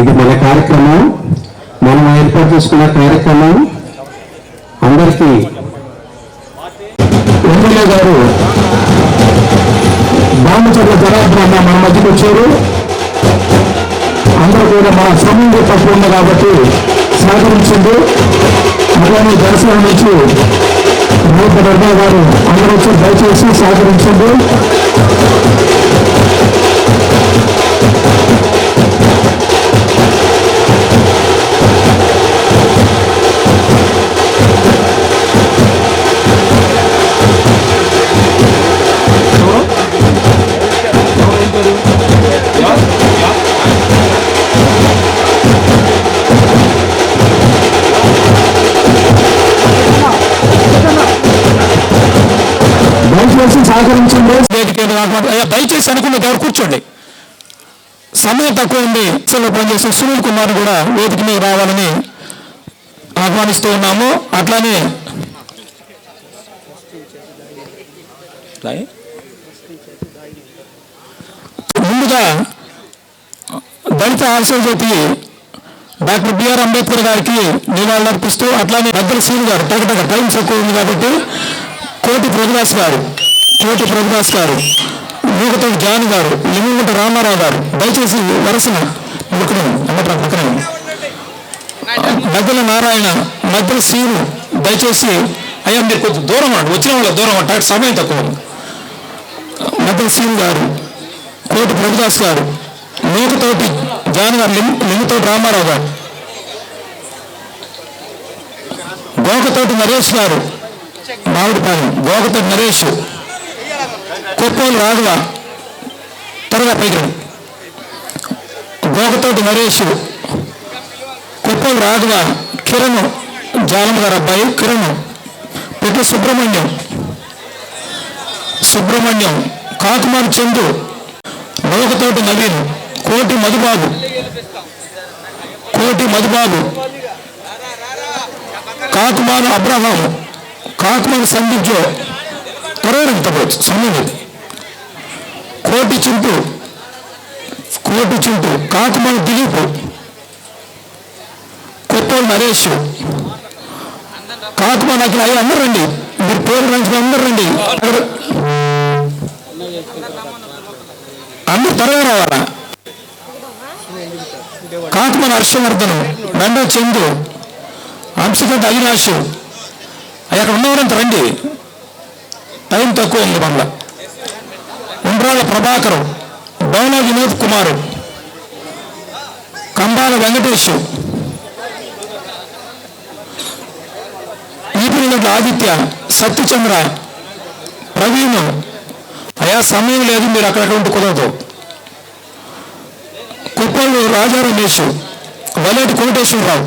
ఇది మన కార్యక్రమం మనం ఏర్పాటు చేసుకున్న కార్యక్రమం. అందరికీ ఎమ్మెల్యే గారు బామచర్ల జనార్దన్ మన మధ్యకు వచ్చారు. అందరూ కూడా మన సమయం తప్పు ఉంది కాబట్టి సహకరించింది అలానే దర్శనం నుంచి నూట గారు అందరూ వచ్చి దయచేసి సహకరించండి. కూర్చోండి. సమయం తక్కువ ఉంది. సెలవు పనిచేసిన సునీల్ కుమార్ కూడా వేదిక మీద రావాలని ఆహ్వానిస్తూ ఉన్నాము. అట్లానే ముందుగా దళిత ఆశోజ్యోతి డాక్టర్ బిఆర్ అంబేద్కర్ గారికి నివాళులర్పిస్తూ అట్లానే పెద్దల సీని గారు టగటగ టైం తక్కువ ఉంది కాబట్టి కోటి ప్రభుదాస్ గారు కోటి ప్రభుదాస్ గారు మూగతో జాన్ గారు లింగుంట రామారావు గారు దయచేసి వరసన పక్కనే అమ్మట్రా పక్కనే మధ్యల నారాయణ మధ్యల సీను దయచేసి అయ్యా మీరు కొంచెం దూరం అండి వచ్చిన వాళ్ళ దూరం అంటే సమయం తక్కువ ఉంది. మధ్యల సీను గారు కోటి ప్రభుదాస్ గారు మూగతోటి జాన్ గారు లింగు లింగుతోటి రామారావు గారు గోకతోటి నరేష్ గారు మామిడిపాలెం గోకతోటి నరేష్ కొప్పోలు రాఘవ త్వరగా పైకి రండి. గోకతోటి నరేష్. కొప్పోలు రాఘవ కిరణ్ జాలం గారు అబ్బాయి కిరణ్. పెట్టి సుబ్రహ్మణ్యం. సుబ్రహ్మణ్యం కాకుమారి చందు లోకతోటి నవీన్ కోటి మధుబాబు. కోటి మధుబాబు. కాకుమాను అబ్రహాం కాకుమాను సందిగ్జో త్వరగా తప్పవచ్చు. సమయం చింటు. కోటి చింటు. కాకుమాను దిలీప్. కొత్తోలు నరేష్. కాకుమాను అఖిల అయ్యి అందరు రండి. మీరు పేరు రంచి అందరు రండి. అందరు త్వరగా రావాలా? కాకుమాను హర్షవర్ధను మెండో చందు అంశగడ్డ అవినాష్. అక్కడ ఉన్నవారంత రండి. టైం తక్కువ ఉంది మళ్ళా. కంబ్రాల ప్రభాకరం డౌల వినోద్ కుమారు కంబాల వెంకటేష్ ఈపినగడ్డ ఆదిత్య సత్యచంద్ర ప్రవీణ్. అయా సమయం లేదు మీరు అక్కడక్కడ ఉంటే కుదరదు. కుప్పళ్ళు రాజా రమేష్ వలేటి కోటేశ్వరరావు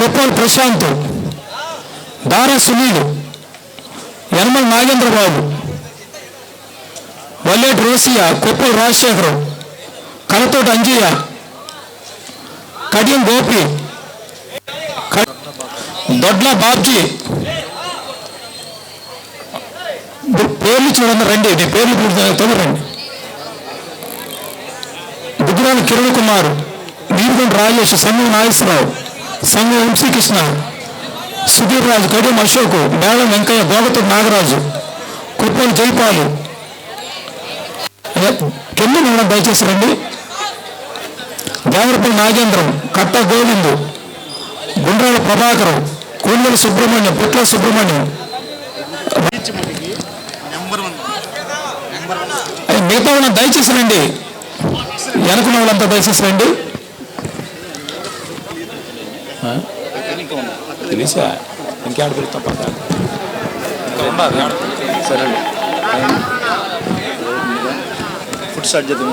కుప్పల్ ప్రశాంత్ దారా సునీల్ యనమల నాగేంద్రబాబు. వల్లేటి రోసియ కుప్పల్ రాజశేఖరం కలతోటి అంజయ్య కడియం గోపి దొడ్ల బాబ్జీ. పేర్లు చూడండి రండి నీ పేర్లు పూర్తి రండి. దుగ్గురాల కిరణ్ కుమార్ నీరుగొండ రాజేష్ సంఘం నాగేశ్వరరావు సంగం వంశీకృష్ణ సుధీర్ రాజు కడియం అశోక్ మేళం వెంకయ్య గోగతో నాగరాజు కుప్పలు జైపాలు కింద మేడం దయచేసి రండి. దేవరపల్లి నాగేంద్రం కట్ట గోవిందు గుండ్రాల ప్రభాకరం కోళ్ళల సుబ్రహ్మణ్యం పుట్ల సుబ్రహ్మణ్యం. మిగతా ఉన్న దయచేసి రండి. వెనుకున్న వాళ్ళంతా దయచేసి రండి. తెలిసా? ఇంకేడ పెడతా సరే ಔಟ್ ಸರ್ ಜೊತೆ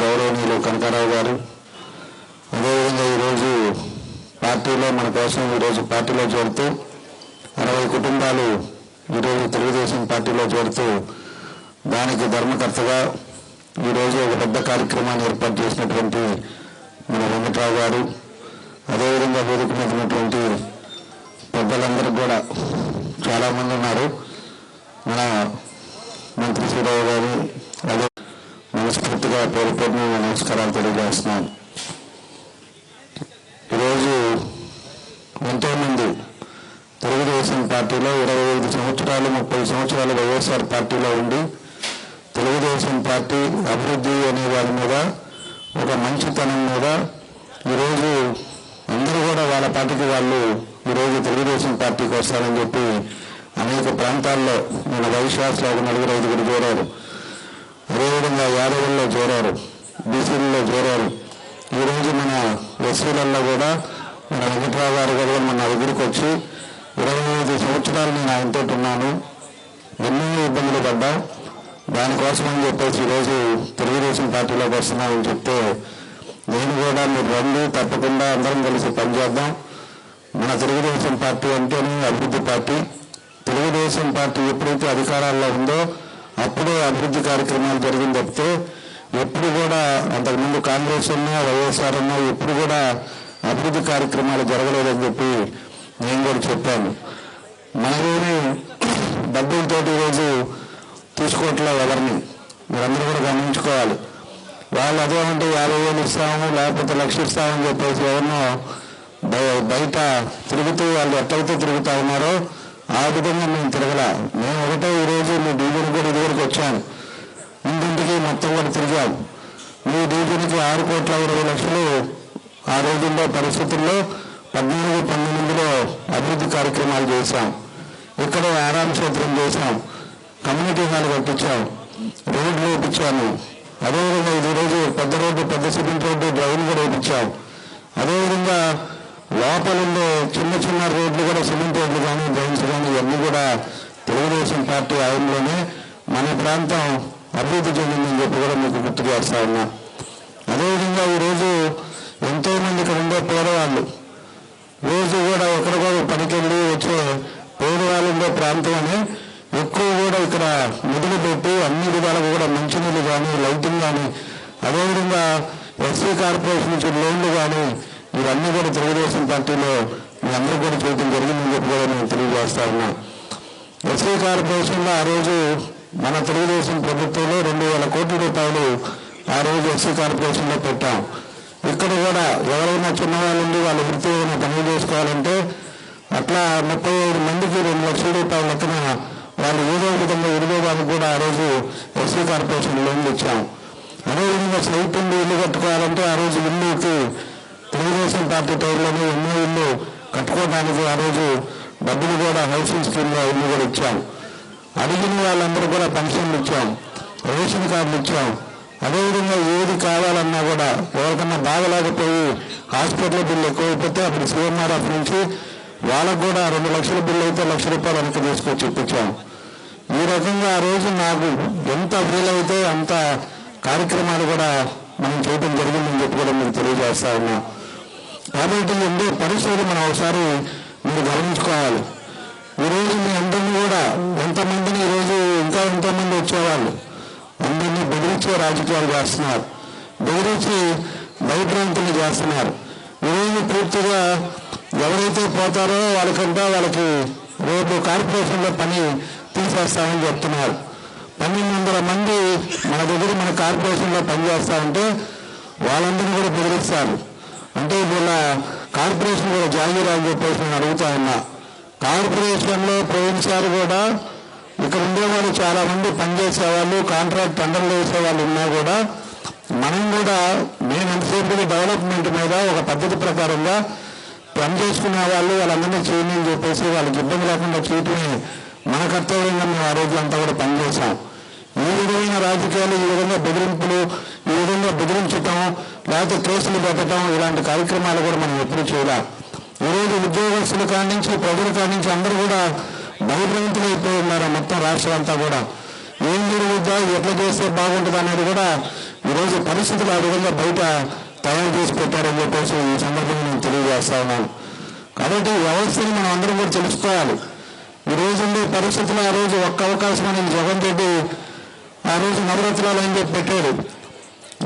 గౌరవనీయులు కనకారావు గారు. అదేవిధంగా ఈరోజు పార్టీలో మన కోసం ఈరోజు పార్టీలో చేరుతూ అరవై కుటుంబాలు ఈరోజు తెలుగుదేశం పార్టీలో చేరుతూ దానికి ధర్మకర్తగా ఈరోజు ఒక పెద్ద కార్యక్రమాన్ని ఏర్పాటు చేసినటువంటి మన వెంకట్రావు గారు. అదేవిధంగా వేదిక మీద ఉన్నటువంటి పెద్దలందరూ కూడా చాలామంది ఉన్నారు. మన మంత్రి శ్రీరావు గారు మనస్ఫూర్తిగా పేరు పేరున నమస్కారాలు తెలియజేస్తున్నాను ఈరోజు ఎంతోమంది తెలుగుదేశం పార్టీలో ఇరవై ఐదు సంవత్సరాలు ముప్పై సంవత్సరాలు వైఎస్ఆర్ పార్టీలో ఉండి తెలుగుదేశం పార్టీ అభివృద్ధి అనే వారి మీద ఒక మంచితనం మీద ఈరోజు అందరూ కూడా వాళ్ళ పార్టీకి వాళ్ళు ఈరోజు తెలుగుదేశం పార్టీకి వస్తారని చెప్పి అనేక ప్రాంతాల్లో మన వైశ్వాసలో ఒక నలుగురు ఐదుగురు చేరారు. అదేవిధంగా యాదవుల్లో చేరారు బీసీల్లో చేరారు. ఈరోజు మన ఎస్సీలలో కూడా మన వెంకట్రావు గారు కూడా మన దగ్గరికి వచ్చి ఇరవై ఐదు సంవత్సరాలు నేను ఆయనతో ఉన్నాను. ఎన్నో ఇబ్బందులు పడ్డాం. దానికోసం అని చెప్పేసి ఈరోజు తెలుగుదేశం పార్టీలోకి వస్తున్నామని చెప్తే నేను కూడా మీరు రండి తప్పకుండా అందరం కలిసి పనిచేద్దాం. మన తెలుగుదేశం పార్టీ అంటేనే అభివృద్ధి పార్టీ. తెలుగుదేశం పార్టీ ఎప్పుడైతే అధికారాల్లో ఉందో అప్పుడే అభివృద్ధి కార్యక్రమాలు జరిగింది తప్పితే ఎప్పుడు కూడా అంతకుముందు కాంగ్రెస్ అన్నా వైఎస్ఆర్ అన్నా ఎప్పుడు కూడా అభివృద్ధి కార్యక్రమాలు జరగలేదని చెప్పి నేను కూడా చెప్పాను. మనమేమి డబ్బులతోటి ఈరోజు తీసుకోవట్లేదు ఎవరిని. మీరందరూ కూడా గమనించుకోవాలి. వాళ్ళు అదేమంటే యాభై వేలు ఇస్తాము లేకపోతే లక్ష ఇస్తామని చెప్పేసి ఎవరినో బయట తిరుగుతూ వాళ్ళు ఎట్లయితే తిరుగుతూ ఉన్నారో ఆ విధంగా మేము తిరగలా. మేము ఒకటే ఈరోజు మీ డీజీని కూడా ఇదివరకు వచ్చాము ఇంటింటికి మొత్తం కూడా తిరిగాం. మీ డీజీనికి ఆరు కోట్ల ఇరవై లక్షలు ఆ రోజుల్లో పరిస్థితుల్లో పద్నాలుగు పంతొమ్మిదిలో అభివృద్ధి కార్యక్రమాలు చేశాం. ఇక్కడ ఆరామ క్షేత్రం చేశాం. కమ్యూనిటీ హాల్ కట్టించాం. రోడ్లు వేయించాము అదేవిధంగా ఇది రోజు పెద్ద రోడ్డు పెద్ద సిమెంట్ రోడ్డు డ్రైన్ కూడా వేయించాం అదేవిధంగా లోపల ఉండే చిన్న చిన్న రోడ్లు కూడా సిమెంట్ రోడ్లు కానీ డ్రైన్స్ కానీ ఇవన్నీ కూడా తెలుగుదేశం పార్టీ ఆయనలోనే మన ప్రాంతం అభివృద్ధి చెందిందని చెప్పి కూడా మీకు గుర్తు చేస్తా ఉన్నా. అదేవిధంగా ఈరోజు ఎంతో మంది ఇక్కడ ఉండే పేదవాళ్ళు రోజు కూడా ఎక్కడికో పనికెళ్ళి వచ్చే పేదవాళ్ళు ఉండే ప్రాంతం అని ఎక్కువ కూడా ఇక్కడ నిధులు పెట్టి అన్ని విధాలుగా కూడా మంచినీళ్ళు కానీ లైటింగ్ కానీ అదేవిధంగా ఎస్సీ కార్పొరేషన్ నుంచి లోన్లు కానీ మీరన్నీ కూడా తెలుగుదేశం పార్టీలో మీ అందరూ కూడా జరిగింది జరిగిందని చెప్పి కూడా నేను తెలియజేస్తా ఉన్నా. ఎస్సీ కార్పొరేషన్లో ఆ రోజు మన తెలుగుదేశం ప్రభుత్వంలో రెండు వేల కోట్ల రూపాయలు ఆ రోజు ఎస్సీ కార్పొరేషన్లో పెట్టాం. ఇక్కడ కూడా ఎవరైనా చిన్నవాళ్ళు ఉండి వాళ్ళు వృత్తి ఏమైనా పనులు చేసుకోవాలంటే అట్లా ముప్పై ఐదు మందికి రెండు లక్షల రూపాయల లెక్కన వాళ్ళు ఏదో విధంగా ఎదుగుదానికి కూడా ఆ రోజు ఎస్సీ కార్పొరేషన్ లోన్లు ఇచ్చాం. అదేవిధంగా సైట్ ఉండి ఇల్లు కట్టుకోవాలంటే ఆ రోజు ఇల్లుకి తెలుగుదేశం పార్టీ టైంలోనే ఎన్నో ఇల్లు కట్టుకోవడానికి ఆ రోజు డబ్బులు కూడా హౌసింగ్ స్కీమ్లో ఇల్లు కూడా ఇచ్చాం. అడిగిన వాళ్ళందరూ కూడా పెన్షన్లు ఇచ్చాం రేషన్ కార్డులు ఇచ్చాం. అదేవిధంగా ఏది కావాలన్నా కూడా ఎవరికన్నా బాగలేకపోయి హాస్పిటల్ బిల్లు ఎక్కువైపోతే అప్పుడు సీఎంఆర్ఎఫ్ నుంచి వాళ్ళకు కూడా రెండు లక్షల బిల్లు అయితే లక్ష రూపాయలు వెనక్కి తీసుకొచ్చి ఇప్పించాం. ఈ రకంగా ఆ రోజు నాకు ఎంత వీలైతే అంత కార్యక్రమాలు కూడా మనం చేయడం జరిగిందని చెప్పి కూడా మీకు తెలియజేస్తా ఉన్నాం. కాబట్టి ఎంతో పరిస్థితి మనం ఒకసారి మీరు గమనించుకోవాలి. ఈరోజు మీ అందరినీ కూడా ఎంతమందిని ఈరోజు ఇంకా ఎంతోమంది వచ్చేవాళ్ళు? అందరినీ బెదిరించే రాజకీయాలు చేస్తున్నారు. బెదిరించి భయభ్రాంతులు చేస్తున్నారు. ఈరోజు పూర్తిగా ఎవరైతే పోతారో వాళ్ళకంటే వాళ్ళకి రేపు కార్పొరేషన్లో పని తీసేస్తామని చెప్తున్నారు. పన్నెండు వందల మంది మన దగ్గర మన కార్పొరేషన్లో పనిచేస్తా ఉంటే వాళ్ళందరినీ కూడా బెదిరిస్తారు. అంటే వీళ్ళ కార్పొరేషన్ కూడా జాగీరా అని చెప్పేసి నేను అడుగుతా ఉన్నా. కార్పొరేషన్లో పోయినసారి కూడా ఇక్కడ ఉండేవాళ్ళు చాలా మంది పనిచేసేవాళ్ళు కాంట్రాక్ట్ టెండర్లు వేసేవాళ్ళు ఉన్నా కూడా మనం కూడా మేము ఎంతసేపు డెవలప్మెంట్ మీద ఒక పద్ధతి ప్రకారంగా పని చేసుకునే వాళ్ళు వాళ్ళందరినీ చేయని అని చెప్పేసి వాళ్ళకి ఇబ్బంది లేకుండా చేయటమే మన కర్తవ్యంగా మేము ఆ రోజులంతా కూడా పనిచేసాం ఏ విధమైన రాజకీయాలు ఈ విధంగా బెదిరింపులు ఈ విధంగా బెదిరించటం లేకపోతే కేసులు పెట్టడం ఇలాంటి కార్యక్రమాలు కూడా మనం ఎప్పుడు చేయలే. ఈరోజు ఉద్యోగస్తుల కాడి నుంచి ప్రజల కాడి నుంచి అందరూ కూడా భయభ్రాంతులు అయిపోయి ఉన్నారు మొత్తం రాష్ట్రం అంతా కూడా? ఏం జరుగుద్దా ఎట్లా చేస్తే బాగుంటుంది అనేది కూడా ఈరోజు పరిస్థితులు ఆ విధంగా బయట తయారు చేసి పెట్టారని చెప్పేసి ఈ సందర్భంగా నేను తెలియజేస్తా ఉన్నాను. కాబట్టి వ్యవస్థని మనం అందరం కూడా తెలుసుకోవాలి. ఈ రోజు ఉండే పరిస్థితులు ఆ రోజు ఒక్క అవకాశం అనేది జగన్ రెడ్డి ఆ రోజు నవరత్నాలు అని చెప్పి పెట్టాడు.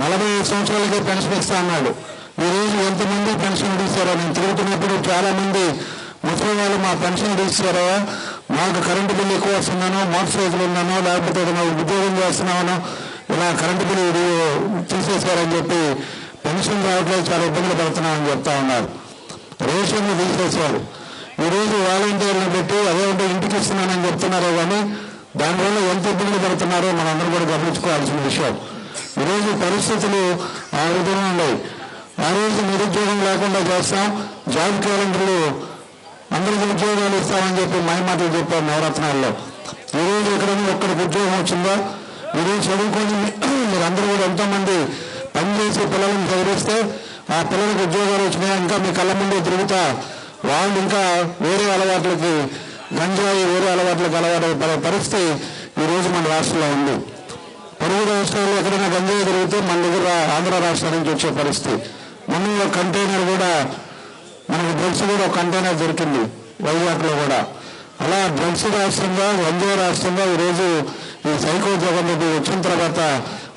నలభై ఐదు సంవత్సరాలకే పెన్షన్ ఇస్తా అన్నాడు. ఈరోజు రోజు ఎంతమంది పెన్షన్ ఇస్తారో నేను తిరుగుతున్నప్పుడు చాలామంది ముస్లిం వాళ్ళు మా పెన్షన్ ఇస్తారో మాకు కరెంటు బిల్లు ఎక్కువ వస్తున్నానో మోటార్ సైకిల్ ఉన్నానో లేకపోతే ఏదైనా ఉద్యోగం చేస్తున్నామనో ఇలా కరెంటు బిల్లు తీసేశారని చెప్పి పెన్షన్ రావట్లేదు చాలా ఇబ్బందులు పడుతున్నామని చెప్తా ఉన్నారు. రేషన్ తీసేశారు. ఈరోజు రోజు వాలంటీర్లను పెట్టి అదేంటో ఇంటికి ఇస్తున్నానని చెప్తున్నారో కానీ దానివల్ల ఎంత ఇబ్బంది పడుతున్నారో మనందరూ కూడా గమనించుకోవాల్సిన విషయం. ఈరోజు పరిస్థితులు ఆ విధంగా ఉన్నాయి. ఆ రోజు నిరుద్యోగం లేకుండా చేస్తాం. జాబ్ క్యాలెండర్లు అందరికి ఉద్యోగాలు ఇస్తామని చెప్పి మాయమాటలు చెప్పారు నవరత్నాల్లో. ఈరోజు ఎక్కడైనా ఒక్కడికి ఉద్యోగం వచ్చిందా? ఈరోజు చదువుకొని మీరందరూ కూడా ఎంతోమంది పనిచేసి పిల్లలను చదివిస్తే ఆ పిల్లలకు ఉద్యోగాలు వచ్చినాయి? ఇంకా మీ కళ్ళ ముందు తిరుగుతా. వాళ్ళు ఇంకా వేరే అలవాట్లకి గంజాయి వేరే అలవాట్లకు అలవాటు పడే పరిస్థితి ఈరోజు మన రాష్ట్రంలో ఉంది. పొరుగు రాష్ట్రాల్లో ఎక్కడైనా గంజాయి దొరికితే మన దగ్గర ఆంధ్ర రాష్ట్రం నుంచి వచ్చే పరిస్థితి. మొన్న కంటైనర్ కూడా మనకి డ్రగ్స్ కూడా ఒక కంటైనర్ దొరికింది వైజాగ్లో కూడా. అలా డ్రగ్స్ రాష్ట్రంగా గంజాయి రాష్ట్రంగా ఈరోజు ఈ సైకో జగన్ రెడ్డి వచ్చిన తర్వాత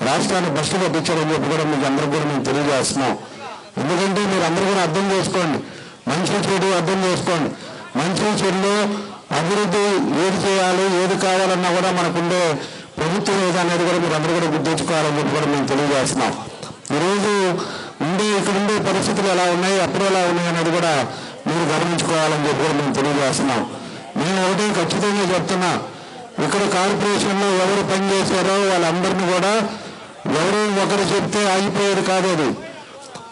రాష్ట్రాన్ని బస్సు పట్టించారని చెప్పి కూడా మీకు అందరూ కూడా మేము తెలియజేస్తున్నాం. ఎందుకంటే మీరు అందరూ కూడా అర్థం చేసుకోండి. మంచి చెడు అర్థం చేసుకోండి. మంచి చెడులో అభివృద్ధి ఏది చేయాలి ఏది కావాలన్నా కూడా మనకుండే ప్రభుత్వం ఏదనేది కూడా మీరు అందరూ కూడా గుర్తుంచుకోవాలని చెప్పి కూడా మేము తెలియజేస్తున్నాం. ఈరోజు ఉండే ఇక్కడ ఉండే పరిస్థితులు ఎలా ఉన్నాయి అప్పుడు ఎలా ఉన్నాయి అనేది కూడా మీరు గమనించుకోవాలని చెప్పి కూడా మేము తెలియజేస్తున్నాం. నేను ఒకటి ఖచ్చితంగా చెప్తున్నా ఇక్కడ కార్పొరేషన్లో ఎవరు పనిచేశారో వాళ్ళందరినీ కూడా ఎవరు ఒకరు చెప్తే ఆగిపోయేది కాదు అది.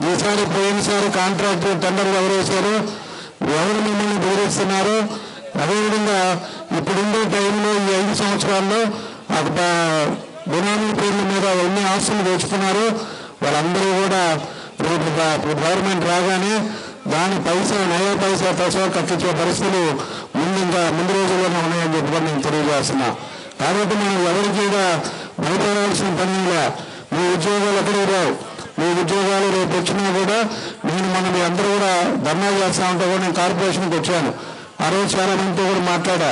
ఈసారి పోయినసారి కాంట్రాక్ట్ టెండర్లు ఎవరు వేశారో ఎవరు మిమ్మల్ని బెదిరిస్తున్నారో అదేవిధంగా ఇప్పుడుండే టైంలో ఈ ఐదు సంవత్సరాల్లో బినామీ పేర్ల మీద ఎన్ని ఆస్తులు తెచ్చుకున్నారో వాళ్ళందరూ కూడా రేపు గవర్నమెంట్ రాగానే దాని పైసా నయా పైసా పైసా కట్టించే పరిస్థితులు ముందు ఇంకా ముందు రోజుల్లోనే ఉన్నాయని చెప్పి నేను తెలియజేస్తున్నా. కాబట్టి మనం ఎవరికి కూడా భయపడాల్సిన పని మీ ఉద్యోగాలు ఎక్కడికి రావు మీ ఉద్యోగాలు రేపు వచ్చినా కూడా నేను మనం అందరూ కూడా ధర్నా చేస్తా ఉంటే కూడా నేను కార్పొరేషన్కి వచ్చాను. ఆ రోజు చాలా మందితో కూడా మాట్లాడా?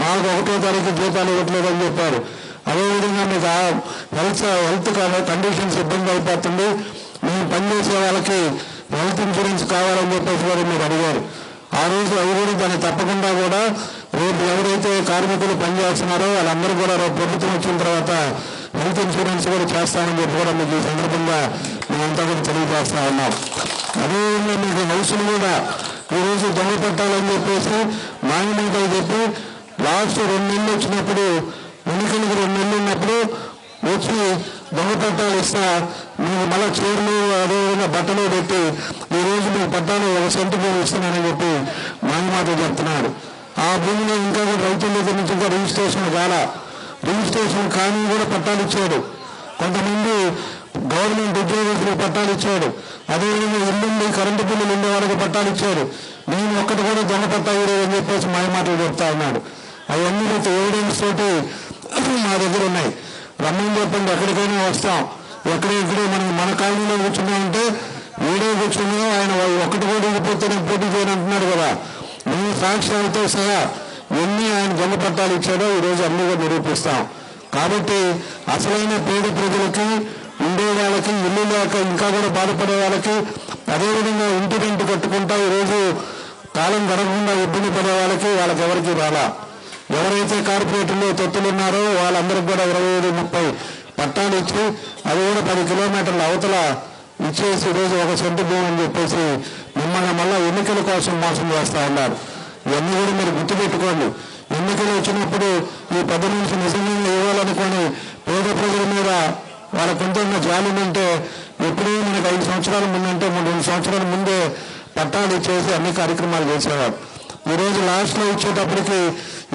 మాకు ఒకటో తారీఖు జీతాలు ఇవ్వట్లేదు అని చెప్పారు. అదేవిధంగా మీకు హెల్త్ హెల్త్ కండిషన్స్ ఇబ్బంది అయిపోతుంది. మేము పనిచేసే వాళ్ళకి హెల్త్ ఇన్సూరెన్స్ కావాలని చెప్పేసి కూడా మీరు అడిగారు. ఆ రోజు అవి కూడా దాన్ని తప్పకుండా కూడా రేపు ఎవరైతే కార్మికులు పనిచేస్తున్నారో వాళ్ళందరూ కూడా రేపు ప్రభుత్వం వచ్చిన తర్వాత హెల్త్ ఇన్సూరెన్స్ కూడా చేస్తామని చెప్పి కూడా మీకు ఈ సందర్భంగా మేమంతా కూడా తెలియజేస్తా ఉన్నాం. అదేవిధంగా మీకు హౌసులు కూడా ఈరోజు దొంగ పెట్టాలని చెప్పేసి మాయమాటలు చెప్పి లాస్ట్ రెండు నెలలు వచ్చినప్పుడు ఎన్నికలకు రెండు నెలలు ఉన్నప్పుడు వచ్చి దొంగ పట్టాలు ఇస్తా మీకు మళ్ళీ చీరలు అదేవిధంగా బట్టలు పెట్టి ఈ రోజు మీకు పట్టాలు ఒక సెంటు భూమి ఇస్తున్నానని చెప్పి మాయమాట చెప్తున్నాడు. ఆ భూమిలో ఇంకా కూడా రైతుల దగ్గర నుంచి ఇంకా రిజిస్ట్రేషన్ కాల. రిజిస్ట్రేషన్ కానీ కూడా పట్టాలు ఇచ్చాడు. కొంతమంది గవర్నమెంట్ ఉద్యోగస్తులకు పట్టాలు ఇచ్చాడు. అదేవిధంగా ఇల్లుండి కరెంటు బిల్లులు ఉండే వాళ్ళకి పట్టాలు ఇచ్చాడు. నేను ఒక్కటి కూడా దొంగ పట్టా ఇవ్వలేదు అని చెప్పేసి మాయమాటలు చెప్తా ఉన్నాడు. అవన్నీ విత్ ఎవిడెన్స్ తోటి మా దగ్గర ఉన్నాయి. రమ్మని చెప్పండి ఎక్కడికైనా వస్తాం. ఎక్కడెక్కడే మనం మన కాలనీలో కూర్చున్నామంటే వీడే కూర్చున్నా ఆయన ఒక్కటి కూడా ఇవ్వకపోతే నేను పోటీ చేయను అంటున్నాడు కదా. మీ సాక్ష్యాలతో సహా ఎన్ని ఆయన దొంగ పట్టాలు ఇచ్చాడో ఈరోజు అన్ని కూడా నిరూపిస్తాం. కాబట్టి అసలైన పేద ప్రజలకి ఉండే వాళ్ళకి ఇల్లు లేక ఇంకా కూడా బాధపడే వాళ్ళకి అదేవిధంగా ఇంటి రెంట్ కట్టుకుంటా ఈరోజు కాలం గడవకుండా ఇబ్బంది పడే వాళ్ళకి వాళ్ళకి ఎవరికి రాలా. ఎవరైతే కార్పొరేటర్లు తొత్తులు ఉన్నారో వాళ్ళందరికి కూడా ఇరవై ఐదు ముప్పై పట్టాలు ఇచ్చి అది కూడా పది కిలోమీటర్ల అవతల ఇచ్చేసి ఈరోజు ఒక సొంత భూమి అని చెప్పేసి మిమ్మల్ని మళ్ళీ ఎన్నికల కోసం మోసం చేస్తా ఉన్నారు. ఇవన్నీ కూడా మీరు గుర్తుపెట్టుకోండి. ఎన్నికలు వచ్చినప్పుడు ఈ పెద్ద నుంచి నిజంగా ఇవ్వాలనుకొని పేద ప్రజల మీద వాళ్ళ కొంత జాలి ఉంటే ఎప్పుడూ మనకు ఐదు సంవత్సరాల ముందంటే మూడు రెండు సంవత్సరాల ముందే పట్టాలు ఇచ్చేసి అన్ని కార్యక్రమాలు చేసేవారు. ఈరోజు లాస్ట్లో ఇచ్చేటప్పటికి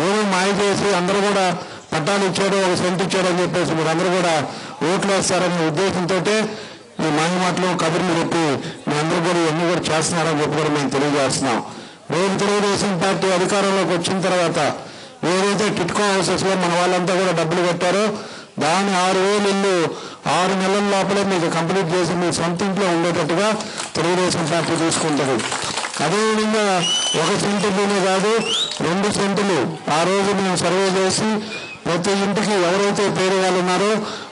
ఏదో మాయ చేసి అందరూ కూడా పట్టాలు ఇచ్చాడు ఒక సెంట్ ఇచ్చాడు అని చెప్పేసి మీరు అందరూ కూడా ఓట్లు వేస్తారనే ఉద్దేశంతో ఈ మాయ మాటలు కబుర్లు చెప్పి మీ అందరూ కూడా ఇవన్నీ కూడా చేస్తున్నారని చెప్పి కూడా మేము తెలియజేస్తున్నాం. రేపు తెలుగుదేశం పార్టీ అధికారంలోకి వచ్చిన తర్వాత ఏదైతే టిట్కో హౌసెస్లో మన వాళ్ళంతా కూడా డబ్బులు పెట్టారో దాని ఆరు వేలు ఇల్లు ఆరు నెలల లోపలే మీకు కంప్లీట్ చేసి మీ సొంత ఇంట్లో ఉండేటట్టుగా తెలుగుదేశం పార్టీ చూసుకుంటుంది అదేవిధంగా ఒక సెంటు కాదు రెండు సెంటులు. ఆ రోజు మేము సర్వే చేసి ప్రతి ఇంటికి ఎవరైతే పేరు వాళ్ళు ఉన్నారో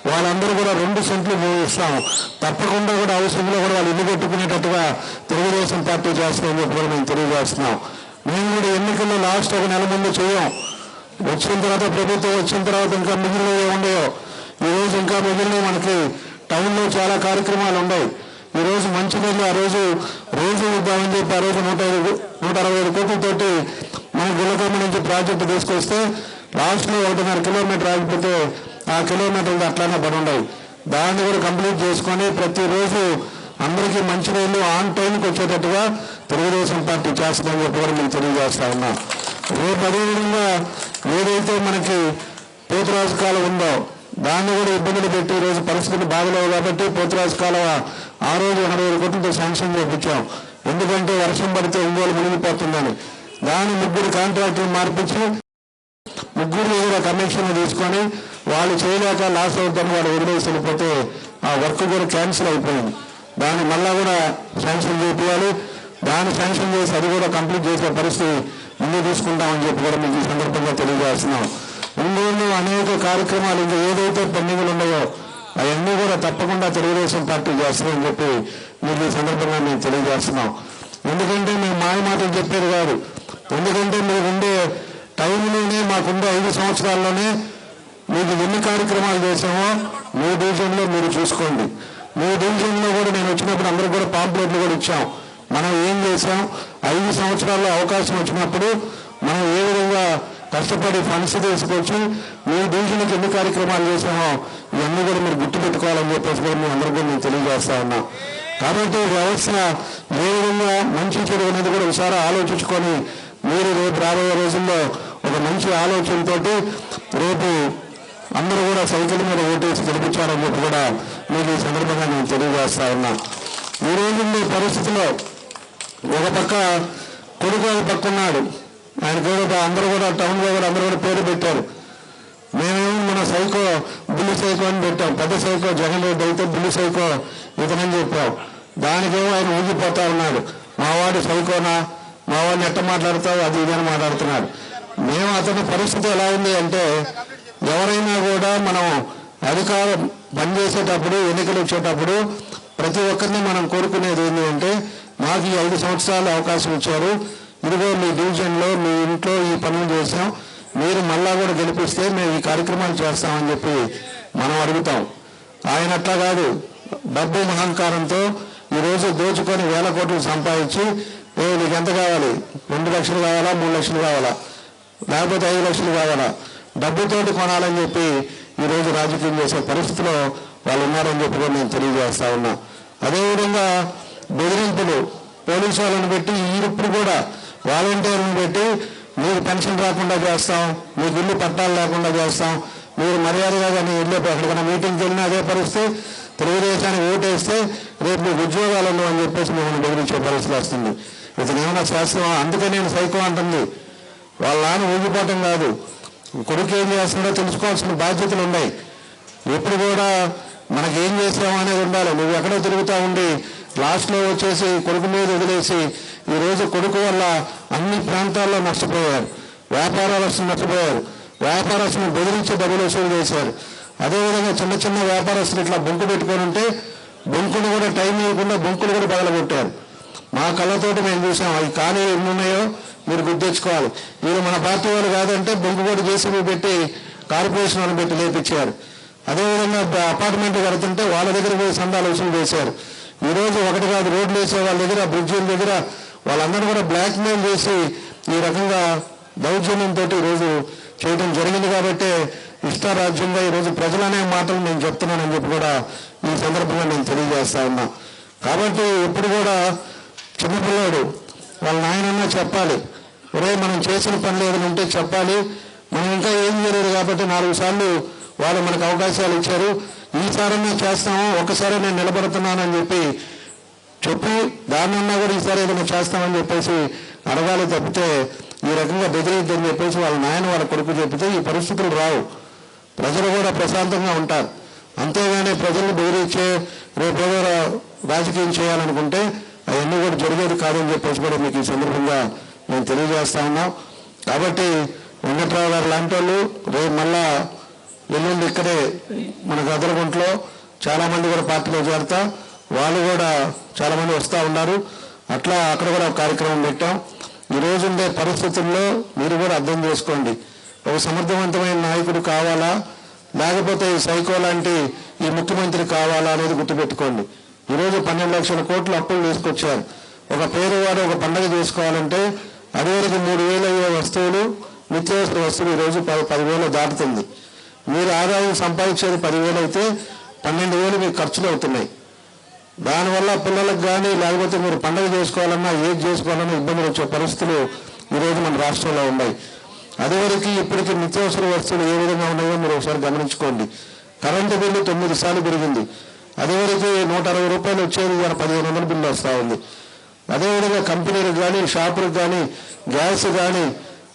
వాళ్ళందరూ కూడా రెండు సెంట్లు మేము ఇస్తాం తప్పకుండా కూడా అవసరంలో కూడా వాళ్ళు ఇల్లు కట్టుకునేటట్టుగా తెలుగుదేశం పార్టీ చేస్తామని చెప్పి కూడా మేము తెలియజేస్తున్నాం. మేము కూడా ఎన్నికల్లో లాస్ట్ ఒక నెల ముందు చేయం. వచ్చిన తర్వాత ప్రభుత్వం వచ్చిన తర్వాత ఇంకా మిగిలిన ఉండేవో ఈ రోజు ఇంకా మిగిలిన మనకి టౌన్లో చాలా కార్యక్రమాలు ఉన్నాయి ఈ రోజు మంచినీళ్ళు ఆ రోజు రోజు ఇద్దామని చెప్పి ఆ రోజు నూట నూట అరవై ఐదు కోట్లతోటి మన గుల్లకమ్మ నుంచి ప్రాజెక్టు తీసుకొస్తే లాస్ట్లో ఒకటిన్నర కిలోమీటర్ ఆగిపోతే ఆ కిలోమీటర్లు అట్లానే పడి ఉండవు. దాన్ని కూడా కంప్లీట్ చేసుకొని ప్రతిరోజు అందరికీ మంచినీళ్ళు ఆన్ టైంకి వచ్చేటట్టుగా తెలుగుదేశం పార్టీ చేస్తుందని చెప్పి కూడా మేము తెలియజేస్తా ఉన్నాం. రేపు అదేవిధంగా ఏదైతే మనకి పోతురాజు కాలం ఉందో దాన్ని కూడా ఇబ్బందులు పెట్టి రోజు పరిస్థితులు బాగలేవు కాబట్టి పోతురాజు కాలువ ఆ రోజు ఎనభై వేల కోట్లతో శాంక్షన్ చేయించాం. ఎందుకంటే వర్షం పడితే ఒంగోలు మునిగిపోతుందని. దాని ముగ్గురు కాంట్రాక్టులు మార్పించి ముగ్గురు దగ్గర కమిషన్ తీసుకొని వాళ్ళు చేయలేక లాస్ అవుతాము వాళ్ళు వదిలేసి వెళ్ళిపోతే ఆ వర్క్ కూడా క్యాన్సిల్ అయిపోయింది. దాన్ని మళ్ళా కూడా శాంక్షన్ చేయాలి దాన్ని శాంక్షన్ చేసి అది కూడా కంప్లీట్ చేసే పరిస్థితి ముందు తీసుకుంటామని చెప్పి కూడా మీకు ఈ సందర్భంగా తెలియజేస్తున్నాం. ఇందులో అనేక కార్యక్రమాలు ఇంకా ఏదైతే పెండింగ్లు ఉన్నాయో అవన్నీ కూడా తప్పకుండా తెలుగుదేశం పార్టీ చేస్తుందని చెప్పి మీకు ఈ సందర్భంగా మేము తెలియజేస్తున్నాం. ఎందుకంటే మేము మాయ మాటలు చెప్పేది కాదు. ఎందుకంటే మీరు ఉండే టైంలోనే మాకుండే ఐదు సంవత్సరాల్లోనే మీకు ఎన్ని కార్యక్రమాలు చేసామో మీ డివిజన్లో మీరు చూసుకోండి. మీ డివిజన్లో కూడా నేను వచ్చినప్పుడు అందరికీ కూడా పాంప్లెట్లు కూడా ఇచ్చాం. మనం ఏం చేసాం ఐదు సంవత్సరాల్లో అవకాశం వచ్చినప్పుడు మనం ఏ విధంగా కష్టపడి ఫండ్స్ తీసుకొచ్చి మీ డివిజన్కి ఎన్ని కార్యక్రమాలు చేసామో ఇవన్నీ కూడా మీరు గుర్తుపెట్టుకోవాలని చెప్పేసి కూడా మీ అందరికీ నేను తెలియజేస్తా ఉన్నా. కాబట్టి వ్యవస్థ ఏ విధంగా మంచి చెడు అనేది కూడా ఒకసారి ఆలోచించుకొని మీరు రేపు రాబోయే రోజుల్లో ఒక మంచి ఆలోచనతో రేపు అందరూ కూడా సైకిల్ మీద ఓటేసి గెలిపించారని చెప్పి కూడా మీకు ఈ సందర్భంగా నేను తెలియజేస్తా ఉన్నా. ఈ రోజుల్లో పరిస్థితిలో ఒక పక్క కొడుకు ఒక పక్క ఉన్నాడు. ఆయన కూడా అందరూ కూడా టౌన్లో కూడా అందరూ కూడా పేరు పెట్టారు. మేమేమో మన సైకో బుల్లి సైకో అని పెట్టాం. పెద్ద సైకో జగన్ రెడ్డి అయితే బుల్లి సైకో ఇతనని చెప్పాం. దానికేమో ఆయన ఊగిపోతా ఉన్నాడు. మావాడు సైకోనా? మావాడిని ఎట్ట మాట్లాడతావు అది ఇదని మాట్లాడుతున్నాడు. మేము అతని పరిస్థితి ఎలా ఉంది అంటే ఎవరైనా కూడా మనం అధికారం పనిచేసేటప్పుడు ఎన్నికలు వచ్చేటప్పుడు ప్రతి ఒక్కరిని మనం కోరుకునేది ఏంటి అంటే మాకు ఈ ఐదు సంవత్సరాలు అవకాశం ఇచ్చారు. ఇదిగో మీ డివిజన్లో మీ ఇంట్లో ఈ పనులు చేసాం మీరు మళ్ళా కూడా గెలిపిస్తే మేము ఈ కార్యక్రమాలు చేస్తామని చెప్పి మనం అడుగుతాం. ఆయన అట్లా కాదు. డబ్బు మహంకారంతో ఈరోజు దోచుకొని వేల కోట్లు సంపాదించి ఏ నీకు ఎంత కావాలి? రెండు లక్షలు కావాలా? మూడు లక్షలు కావాలా? లేకపోతే ఐదు లక్షలు కావాలా? డబ్బుతోటి కొనాలని చెప్పి ఈరోజు రాజకీయం చేసే పరిస్థితిలో వాళ్ళు ఉన్నారని చెప్పి కూడా నేను తెలియజేస్తా ఉన్నా. అదేవిధంగా బెదిరింపులు పోలీసు వాళ్ళని పెట్టి ఇప్పుడు కూడా వాలంటీర్లను పెట్టి మీరు పెన్షన్ రాకుండా చేస్తాం మీకు ఇల్లు పట్టాలు లేకుండా చేస్తాం మీరు మర్యాదగా కానీ వెళ్ళే ఎక్కడికైనా మీటింగ్కి వెళ్ళినా అదే పరిస్థితి తెలుగుదేశానికి ఓటేస్తే రేపు మీకు ఉద్యోగాలు అని చెప్పేసి మిమ్మల్ని బెదిరించే పరిస్థితి వస్తుంది. ఇతను ఏమైనా శాస్త్రం అందుకే నేను సైకో అంటుంది. వాళ్ళ నాన్న ఊగిపోవటం కాదు. కొడుకు ఏం చేస్తున్నాడో తెలుసుకోవాల్సిన బాధ్యతలు ఉన్నాయి. ఎప్పుడు కూడా మనకి ఏం అనేది ఉండాలి. నువ్వు ఎక్కడో తిరుగుతూ ఉండి లాస్ట్లో వచ్చేసి కొడుకు మీద వదిలేసి ఈరోజు కొడుకు వల్ల అన్ని ప్రాంతాల్లో నష్టపోయారు వ్యాపారాలస్తులు నష్టపోయారు వ్యాపారస్తులను బెదిరించి డబ్బులు వసూలు చేశారు. అదేవిధంగా చిన్న చిన్న వ్యాపారస్తులు ఇట్లా బొంకు పెట్టుకొని ఉంటే బొంకులు కూడా టైం ఇవ్వకుండా బొంకులు కూడా పగలగొట్టారు. మా కళ్ళతోటి మేము చూసాం అవి కానీ ఎన్నున్నాయో మీరు గుర్తించుకోవాలి మీరు మన పార్టీ వాళ్ళు కాదంటే బొంకు కూడా జేసీబీ పెట్టి కార్పొరేషన్ వాళ్ళని పెట్టి లేపించారు. అదేవిధంగా అపార్ట్మెంట్ కడుతుంటే వాళ్ళ దగ్గర పోయి సందాలు వసూలు చేశారు. ఈ రోజు ఒకటి కాదు రోడ్లు వేసే వాళ్ళ దగ్గర బ్రిడ్జిల దగ్గర వాళ్ళందరూ కూడా బ్లాక్ మెయిల్ చేసి ఈ రకంగా దౌర్జన్యంతో ఈరోజు చేయడం జరిగింది కాబట్టి ఇష్టారాజ్యంగా ఈరోజు ప్రజలనే మాటలు నేను చెప్తున్నానని చెప్పి కూడా ఈ సందర్భంగా నేను తెలియజేస్తా ఉన్నా. కాబట్టి ఎప్పుడు కూడా చిన్నపిల్లాడు వాళ్ళ నాయనన్నా చెప్పాలి. ఒరే మనం చేసిన పనులు ఏదైనా ఉంటే చెప్పాలి. మనం ఇంకా ఏం చేయలేదు కాబట్టి నాలుగు సార్లు వాళ్ళు మనకు అవకాశాలు ఇచ్చారు. ఈసారన్నా చేస్తాము ఒకసారి నేను నిలబడుతున్నానని చెప్పి చెప్పి దాన్నన్నా కూడా ఈసారి ఏదైనా చేస్తామని చెప్పేసి అడగాలి తప్పితే ఈ రకంగా బెదిరిద్దని చెప్పేసి వాళ్ళ నాయన వాళ్ళ కొడుకు చెప్తే ఈ పరిస్థితులు రావు. ప్రజలు కూడా ప్రశాంతంగా ఉంటారు. అంతేగాని ప్రజల్ని బెదిరించే రేపు రాజకీయం చేయాలనుకుంటే అవన్నీ కూడా జరిగేది కాదని చెప్పేసి కూడా మీకు ఈ సందర్భంగా మేము తెలియజేస్తా ఉన్నాం. కాబట్టి వెంకట్రావు గారు లాంటి వాళ్ళు రేపు మళ్ళా ఎల్లుండి ఇక్కడే. మన గదరగుంట్లో చాలామంది కూడా పార్టీలో చేరుతా వాళ్ళు కూడా చాలామంది వస్తూ ఉన్నారు. అట్లా అక్కడ కూడా ఒక కార్యక్రమం పెట్టాం. ఈ రోజు ఉండే పరిస్థితుల్లో మీరు కూడా అర్థం చేసుకోండి. ఒక సమర్థవంతమైన నాయకుడు కావాలా? లేకపోతే ఈ సైకో లాంటి ఈ ముఖ్యమంత్రి కావాలా అనేది గుర్తుపెట్టుకోండి. ఈరోజు పన్నెండు లక్షల కోట్లు అప్పులు తీసుకొచ్చారు. ఒక పేదవాడు ఒక పండగ చేసుకోవాలంటే అదివరకు మూడు వేలు అయ్యే వస్తువులు నిత్యావసర వస్తువులు ఈరోజు పది పదివేలు దాటుతుంది. మీరు ఆదాయం సంపాదించేది పదివేలు అయితే పన్నెండు వేలు మీకు ఖర్చులు అవుతున్నాయి. దానివల్ల పిల్లలకు కానీ లేకపోతే మీరు పండుగ చేసుకోవాలన్నా ఏది చేసుకోవాలన్నా ఇబ్బందులు వచ్చే పరిస్థితులు ఈరోజు మన రాష్ట్రంలో ఉన్నాయి. అదివరకు ఇప్పటికి నిత్యావసర వస్తువులు ఏ విధంగా ఉన్నాయో మీరు ఒకసారి గమనించుకోండి. కరెంటు బిల్లు తొమ్మిది సార్లు పెరిగింది. అదివరకు నూట అరవై రూపాయలు వచ్చేది ఇవాళ పదిహేను వందల బిల్లు వస్తూ ఉంది. అదేవిధంగా కంపెనీలకు కానీ షాపులకు కానీ గ్యాస్ కానీ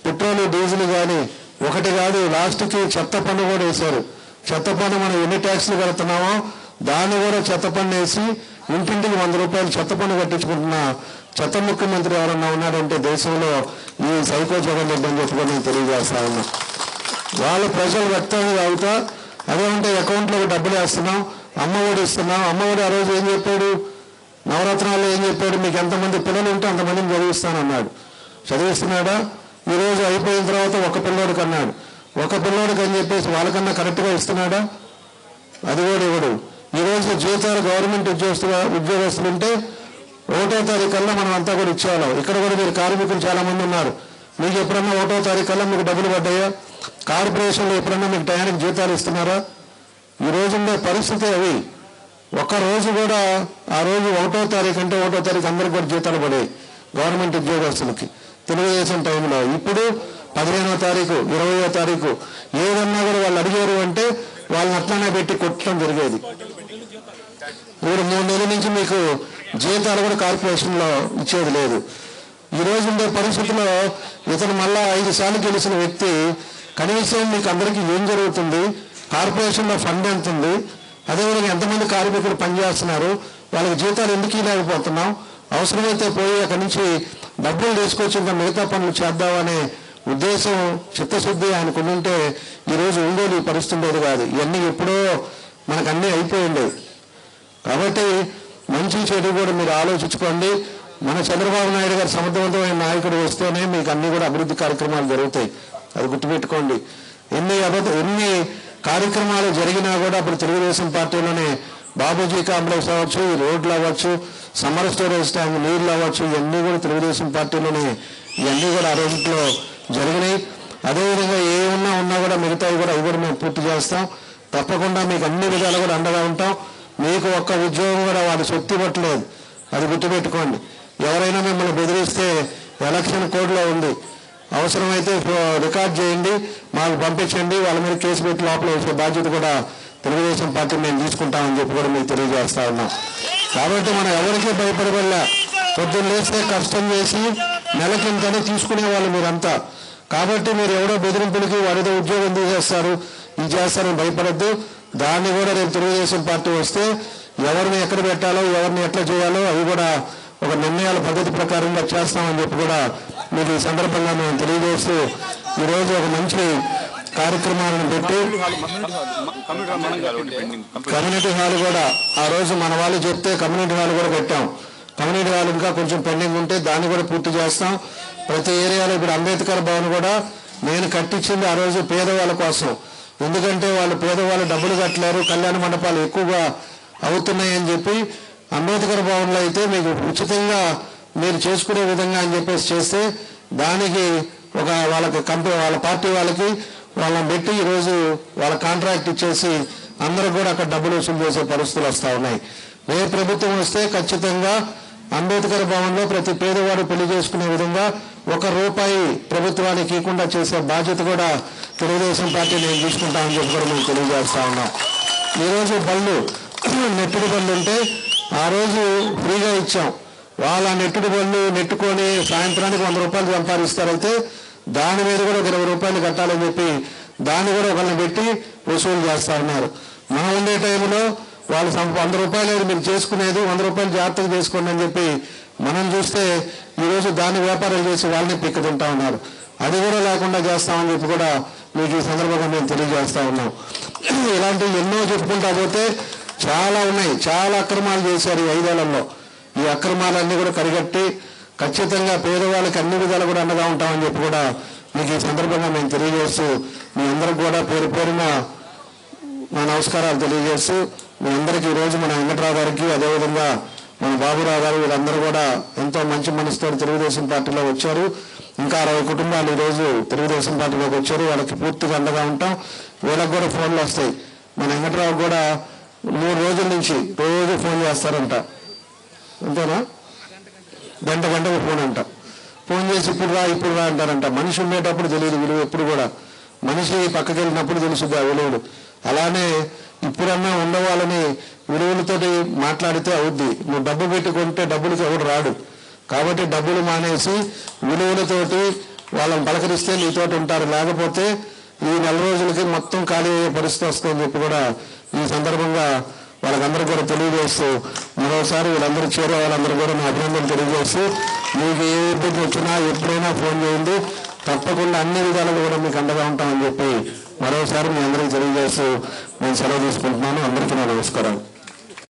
పెట్రోల్ డీజిల్ కానీ ఒకటి కాదు లాస్ట్కి చెత్త పన్ను కూడా వేశారు. చెత్త పన్ను మనం ఎన్ని ట్యాక్స్లు కడుతున్నామో దాన్ని కూడా చెత్త పన్ను వేసి ఇంటింటికి వంద రూపాయలు చెత్త పన్ను కట్టించుకుంటున్న. చెత్త ముఖ్యమంత్రి ఎవరన్నా ఉన్నాడంటే దేశంలో ఈ సైకో జగన్ రెడ్డి అని చెప్పుకొని నేను తెలియజేస్తా ఉన్నా. వాళ్ళు ప్రజలు వ్యక్తంగా తాగుతా అదేమంటే అకౌంట్లో డబ్బులు వేస్తున్నాం అమ్మఒడి ఇస్తున్నాం. అమ్మఒడి ఆ రోజు ఏం చెప్పాడు? నవరత్నాల్లో ఏం చెప్పాడు? మీకు ఎంతమంది పిల్లలు ఉంటే అంతమందిని చదివిస్తానన్నాడు. చదివిస్తున్నాడా? ఈ రోజు అయిపోయిన తర్వాత ఒక పిల్లోడికి అన్నాడు ఒక పిల్లోడికి అని చెప్పేసి వాళ్ళకన్నా కరెక్ట్గా ఇస్తున్నాడా? అది కూడా ఇవ్వడు. ఈ రోజు జీతాలు గవర్నమెంట్ ఉద్యోగస్తులు ఉద్యోగస్తులు ఉంటే ఒకటో తారీఖు కల్లా మనం అంతా కూడా ఇచ్చేవాళ్ళం. ఇక్కడ కూడా మీరు కార్మికులు చాలామంది ఉన్నారు. మీకు ఎప్పుడన్నా ఒకటో తారీఖు కల్లా మీకు డబ్బులు పడ్డాయా? కార్పొరేషన్లో ఎప్పుడన్నా మీకు టయానికి జీతాలు ఇస్తున్నారా? ఈ రోజు ఉండే పరిస్థితి అవి. ఒక్క రోజు కూడా ఆ రోజు ఒకటో తారీఖు అంటే ఒకటో తారీఖు అందరికి కూడా జీతాలు పడాయి గవర్నమెంట్ ఉద్యోగస్తులకి. తెలుగుదేశం టైంలో. ఇప్పుడు పదిహేనో తారీఖు ఇరవయో తారీఖు ఏదన్నా కూడా వాళ్ళు అడిగారు అంటే వాళ్ళని అట్లానే పెట్టి కొట్టడం జరిగేది. ఇప్పుడు మూడు నెలల నుంచి మీకు జీతాలు కూడా కార్పొరేషన్లో ఇచ్చేది లేదు. ఈ రోజు ఉండే పరిస్థితిలో ఇతను మళ్ళా ఐదు సార్లు గెలిచిన వ్యక్తి కనీసం మీకు అందరికీ ఏం జరుగుతుంది? కార్పొరేషన్లో ఫండ్ ఎంత ఉంది? అదేవిధంగా ఎంతమంది కార్మికులు పనిచేస్తున్నారు? వాళ్ళకి జీతాలు ఎందుకు ఇవ్వలేకపోతున్నాం? అవసరమైతే పోయి అక్కడి నుంచి డబ్బులు తీసుకొచ్చి ఇంకా మిగతా పనులు చేద్దామనే ఉద్దేశం చిత్తశుద్ధి ఆయనకు ఉంటే ఈరోజు ఉండేది పరిస్థితి ఉండేది కాదు. ఇవన్నీ ఎప్పుడో మనకు అన్నీ అయిపోయిండేవి కాబట్టి మంచి చెడు కూడా మీరు ఆలోచించుకోండి. మన చంద్రబాబు నాయుడు గారు సమర్థవంతమైన నాయకుడు వస్తేనే మీకు అన్ని కూడా అభివృద్ధి కార్యక్రమాలు జరుగుతాయి. అది గుర్తుపెట్టుకోండి. ఎన్ని అబద్ధ ఎన్ని కార్యక్రమాలు జరిగినా కూడా అప్పుడు తెలుగుదేశం పార్టీలోనే బాబూజీ కాంప్లెక్స్ అవ్వచ్చు ఈ రోడ్లు అవ్వచ్చు సమ్మర్ స్టోరేజ్ ట్యాంక్ నీళ్ళు అవ్వచ్చు ఇవన్నీ కూడా తెలుగుదేశం పార్టీలోనే ఇవన్నీ కూడా ఆ రోజుల్లో జరిగినాయి. అదేవిధంగా ఏ ఉన్నా ఉన్నా కూడా మిగతావి కూడా అవి కూడా మేము పూర్తి చేస్తాం. తప్పకుండా మీకు అన్ని విధాలు కూడా అండగా ఉంటాం. మీకు ఒక్క ఉద్యోగం కూడా వాళ్ళు శక్తి పట్టలేదు అది గుర్తుపెట్టుకోండి. ఎవరైనా మిమ్మల్ని బెదిరిస్తే ఎలక్షన్ కోడ్లో ఉంది. అవసరమైతే రికార్డ్ చేయండి మాకు పంపించండి వాళ్ళ మీద కేసు పెట్టి లోపల వేసే బాధ్యత కూడా తెలుగుదేశం పార్టీ మేము తీసుకుంటామని చెప్పి కూడా మీకు తెలియజేస్తా ఉన్నాం. కాబట్టి మనం ఎవరికీ భయపడబడలే పొద్దున్న లేస్తే కష్టం చేసి నెలకింతనే తీసుకునే వాళ్ళు మీరంతా. కాబట్టి మీరు ఎవడో బెదిరింపులకి వారితో ఉద్యోగం తీసేస్తారు. ఇది చేస్తారని భయపడద్దు. దాన్ని కూడా రేపు తెలుగుదేశం పార్టీ వస్తే ఎవరిని ఎక్కడ పెట్టాలో ఎవరిని ఎట్లా చేయాలో అవి కూడా ఒక నిర్ణయాల పద్ధతి ప్రకారంగా చేస్తామని చెప్పి కూడా మీకు ఈ సందర్భంగా మేము తెలియజేస్తూ ఈరోజు ఒక మంచి కార్యక్రమాలను పెట్టి కమ్యూనిటీ హాల్ కూడా ఆ రోజు మన వాళ్ళు చెప్తే కమ్యూనిటీ హాల్ కూడా పెట్టాం. కమ్యూనిటీ హాల్ ఇంకా కొంచెం పెండింగ్ ఉంటే దాన్ని కూడా పూర్తి చేస్తాం. ప్రతి ఏరియాలో ఇప్పుడు అంబేద్కర్ భవన్ కూడా నేను కట్టించింది ఆ రోజు పేదవాళ్ళ కోసం. ఎందుకంటే వాళ్ళు పేదవాళ్ళు డబ్బులు కట్టలేరు కళ్యాణ మండపాలు ఎక్కువగా అవుతున్నాయని చెప్పి అంబేద్కర్ భవన్లో అయితే మీకు ఉచితంగా మీరు చేసుకునే విధంగా అని చెప్పేసి చేస్తే దానికి ఒక వాళ్ళకి కంపెనీ వాళ్ళ పార్టీ వాళ్ళకి వాళ్ళని పెట్టి ఈరోజు వాళ్ళ కాంట్రాక్ట్ ఇచ్చేసి అందరూ కూడా అక్కడ డబ్బులు వసూలు చేసే పరిస్థితులు వస్తూ ఉన్నాయి. ఏ ప్రభుత్వం వస్తే ఖచ్చితంగా అంబేద్కర్ భవన్లో ప్రతి పేదవాడు పెళ్ళి చేసుకునే విధంగా ఒక రూపాయి ప్రభుత్వానికి ఇవ్వకుండా చేసే బాధ్యత కూడా తెలుగుదేశం పార్టీ నేను తీసుకుంటామని చెప్పి కూడా మేము తెలియజేస్తా ఉన్నాం. ఈరోజు బళ్ళు నెట్టుడు బళ్ళు ఉంటే ఆ రోజు ఫ్రీగా ఇచ్చాం. వాళ్ళ నెట్టుడు బళ్ళు నెట్టుకొని సాయంత్రానికి వంద రూపాయలు సంపాదిస్తారైతే దాని మీద కూడా ఒక ఇరవై రూపాయలు కట్టాలని చెప్పి దాన్ని కూడా ఒకరిని పెట్టి వసూలు చేస్తా ఉన్నారు. మనం ఉండే టైంలో వాళ్ళు వంద రూపాయలు మీరు చేసుకునేది వంద రూపాయలు జాగ్రత్తగా చేసుకోండి అని చెప్పి మనం చూస్తే ఈరోజు దాని వ్యాపారాలు చేసి వాళ్ళని పిక్కుతుంటా ఉన్నారు. అది కూడా లేకుండా చేస్తామని చెప్పి కూడా మీకు ఈ సందర్భంగా మేము తెలియజేస్తా ఉన్నాం. ఇలాంటివి ఎన్నో చెప్పుకుంటా పోతే చాలా ఉన్నాయి. చాలా అక్రమాలు చేశారు ఈ ఐదేళ్ళలో. ఈ అక్రమాలన్నీ కూడా కరిగట్టి ఖచ్చితంగా పేదవాళ్ళకి అన్ని విధాలు కూడా అండగా ఉంటామని చెప్పి కూడా మీకు ఈ సందర్భంగా మేము తెలియజేస్తూ మీ అందరికి కూడా పేరు పేరున మా నమస్కారాలు తెలియజేస్తూ మీ అందరికీ ఈరోజు మన వెంకట్రావు గారికి అదేవిధంగా మన బాబురావు గారు వీళ్ళందరూ కూడా ఎంతో మంచి మనసుతో తెలుగుదేశం పార్టీలో వచ్చారు. ఇంకా అరవై కుటుంబాలు ఈరోజు తెలుగుదేశం పార్టీలోకి వచ్చారు. వాళ్ళకి పూర్తిగా అండగా ఉంటాం. వీళ్ళకి కూడా ఫోన్లు వస్తాయి. మన వెంకట్రావు కూడా మూడు రోజుల నుంచి రోజు ఫోన్ చేస్తారంట. అంతేనా? గంట గంటకు ఫోన్ అంట. ఫోన్ చేసి ఇప్పుడు రా ఇప్పుడు రా అంటారంట. మనిషి ఉండేటప్పుడు తెలియదు విలువ ఎప్పుడు కూడా. మనిషి పక్కకి వెళ్ళినప్పుడు తెలుసుద్ది ఆ విలువలు. అలానే ఇప్పుడన్నా ఉండవాలని విలువలతోటి మాట్లాడితే అవుద్ది. నువ్వు డబ్బు పెట్టుకుంటే డబ్బులకి ఎవడు రాడు. కాబట్టి డబ్బులు మానేసి విలువలతోటి వాళ్ళని పలకరిస్తే నీతోటి ఉంటారు. లేకపోతే ఈ నెల రోజులకి మొత్తం ఖాళీ అయ్యే పరిస్థితి వస్తుందని చెప్పి కూడా ఈ సందర్భంగా వాళ్ళకందరూ కూడా తెలియజేస్తూ మరోసారి వీళ్ళందరూ చేరే వాళ్ళందరూ కూడా నా అభినందనలు తెలియజేస్తూ మీకు ఏ ఇబ్బంది వచ్చినా ఎప్పుడైనా ఫోన్ చేయండి. తప్పకుండా అన్ని విధాలుగా కూడా మీకు అండగా ఉంటామని చెప్పి మరోసారి మీ అందరికీ తెలియజేస్తూ నేను సెలవు తీసుకుంటున్నాను. అందరికీ నా నమస్కారం